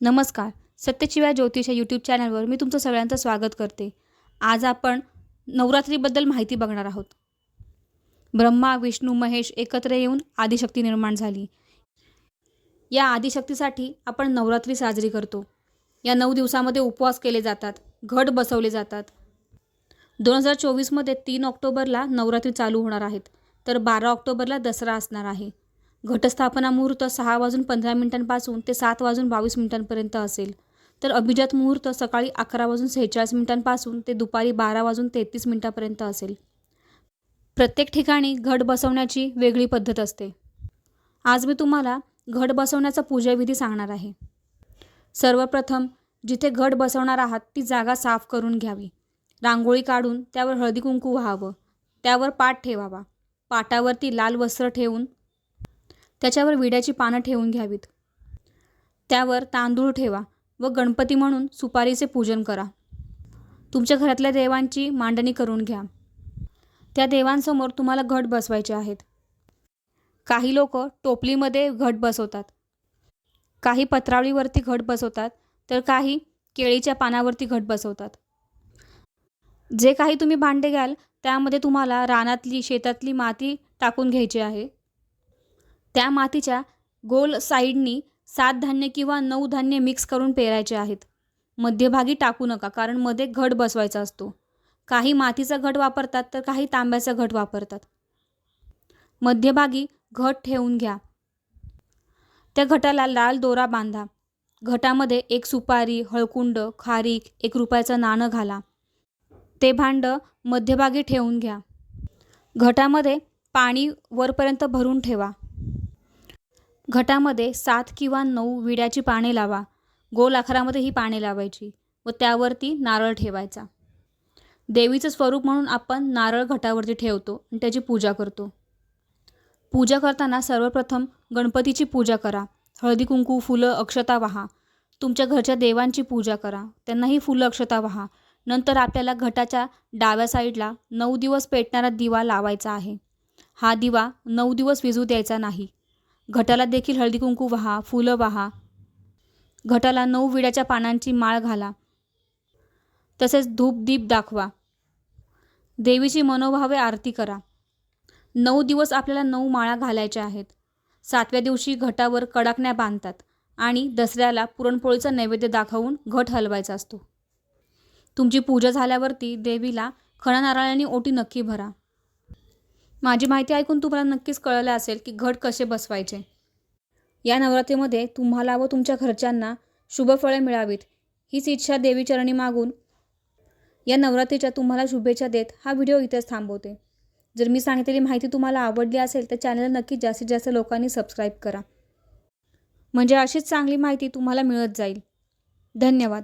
नमस्कार. सत्यशिवा ज्योतिष या यूट्यूब चॅनलवर मी तुमचं सगळ्यांचं स्वागत करते. आज आपण नवरात्रीबद्दल माहिती बघणार आहोत. ब्रह्मा विष्णू महेश एकत्र येऊन आदिशक्ती निर्माण झाली. या आदिशक्तीसाठी आपण नवरात्री साजरी करतो. या नऊ दिवसामध्ये उपवास केले जातात घट बसवले जातात. दोन हजार चोवीसमध्ये तीन ऑक्टोबरला नवरात्री चालू होणार आहेत. तर बारा ऑक्टोबरला दसरा असणार आहे. घटस्थापना मुहूर्त सहा वाजून पंधरा मिनिटांपासून ते सात वाजून बावीस मिनिटांपर्यंत असेल. तर अभिजात मुहूर्त सकाळी अकरा वाजून सेहेचाळीस मिनिटांपासून ते दुपारी बारा वाजून तेहतीस मिनिटांपर्यंत असेल. प्रत्येक ठिकाणी घट बसवण्याची वेगळी पद्धत असते. आज मी तुम्हाला घट बसवण्याचा पूजाविधी सांगणार आहे. सर्वप्रथम जिथे घट बसवणार आहात ती जागा साफ करून घ्यावी. रांगोळी काढून त्यावर हळदी कुंकू व्हावं. त्यावर पाट ठेवावा. पाटावरती लाल वस्त्र ठेवून त्याच्यावर विड्याची पानं ठेवून घ्यावीत. त्यावर तांदूळ ठेवा व गणपती म्हणून सुपारीचे पूजन करा. तुमच्या घरातल्या देवांची मांडणी करून घ्या. त्या देवांसमोर तुम्हाला घट बसवायचे आहेत. काही लोक टोपलीमध्ये घट बसवतात. काही पत्रावळीवरती घट बसवतात तर काही केळीच्या पानावरती घट बसवतात. जे काही तुम्ही भांडे घ्याल त्यामध्ये तुम्हाला रानातली शेतातली माती टाकून घ्यायची आहे. त्या मातीच्या गोल साईडनी सात धान्य किंवा नऊ धान्य मिक्स करून पेरायचे आहेत. मध्यभागी टाकू नका कारण मध्ये घट बसवायचा असतो. काही मातीचा घट वापरतात तर काही तांब्याचा घट वापरतात. मध्यभागी घट ठेवून घ्या. त्या घटाला लाल दोरा बांधा. घटामध्ये एक सुपारी हळकुंड खारीक एक रुपयाचं नाणं घाला. ते भांडं मध्यभागी ठेवून घ्या. घटामध्ये पाणी वरपर्यंत भरून ठेवा. घटामध्ये सात किंवा नऊ विड्याची पाने लावा. गोल आकारामध्ये ही पाने लावायची व त्यावरती नारळ ठेवायचा. देवीचं स्वरूप म्हणून आपण नारळ घटावरती ठेवतो आणि त्याची पूजा करतो. पूजा करताना सर्वप्रथम गणपतीची पूजा करा. हळदी कुंकू फुलं अक्षता वाहा. तुमच्या घरच्या देवांची पूजा करा. त्यांनाही फुलं अक्षता वाहा. नंतर आपल्याला घटाच्या डाव्या साईडला नऊ दिवस पेटणारा दिवा लावायचा आहे. हा दिवा नऊ दिवस विजू द्यायचा नाही. घटाला देखील हळदी कुंकू वाहा फुलं वाहा. घटाला नऊ विड्याच्या पानांची माळ घाला. तसेच धूप दीप दाखवा. देवीची मनोभावे आरती करा. नऊ दिवस आपल्याला नऊ माळा घालायच्या आहेत. सातव्या दिवशी घटावर कडाकण्या बांधतात आणि दसऱ्याला पुरणपोळीचा नैवेद्य दाखवून घट हलवायचा असतो. तुमची पूजा झाल्यावरती देवीला खणा नारळाने ओटी नक्की भरा. माझी माहिती ऐकून तुम्हाला नक्कीच कळलं असेल की घट कसे बसवायचे. या नवरात्रीमध्ये तुम्हाला व तुमच्या घरच्यांना शुभफळे मिळावीत. हीच इच्छा देवीचरणी मागून या नवरात्रीच्या तुम्हाला शुभेच्छा देत हा व्हिडिओ इथेच थांबवते. जर मी सांगितलेली माहिती तुम्हाला आवडली असेल तर चॅनल नक्की जास्तीत जास्त लोकांनी सबस्क्राईब करा. म्हणजे अशीच चांगली माहिती तुम्हाला मिळत जाईल. धन्यवाद.